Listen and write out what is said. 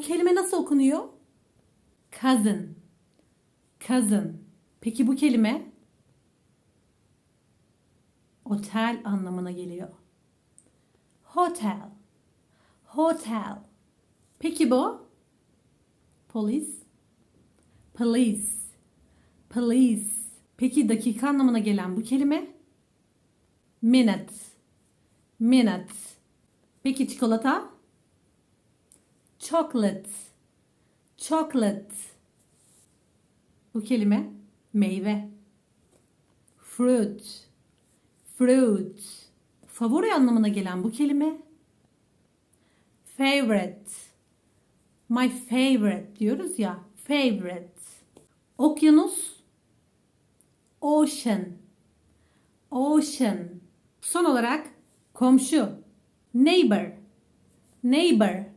Kelime nasıl okunuyor? Cousin. Cousin. Peki bu kelime? Otel anlamına geliyor. Hotel. Hotel. Peki bu? Polis. Police. Police. Peki dakika anlamına gelen bu kelime? Minute. Minute. Peki çikolata? Chocolate. Chocolate. Bu kelime meyve. Fruit. Fruit. Favori anlamına gelen bu kelime favorite. My favorite diyoruz ya. Favorite. Okyanus. Ocean. Ocean. Son olarak komşu. Neighbor. Neighbor.